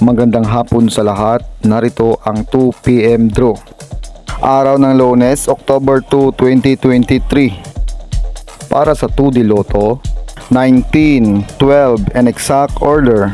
Magandang hapon sa lahat. Narito ang 2pm draw. Araw ng Lunes, October 2, 2023. Para sa 2D Lotto, 19, 12 and exact order.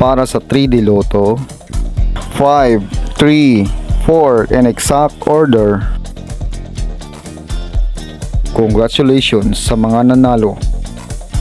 Para sa 3D Lotto, 5, 3, 4 and exact order. Congratulations sa mga nanalo.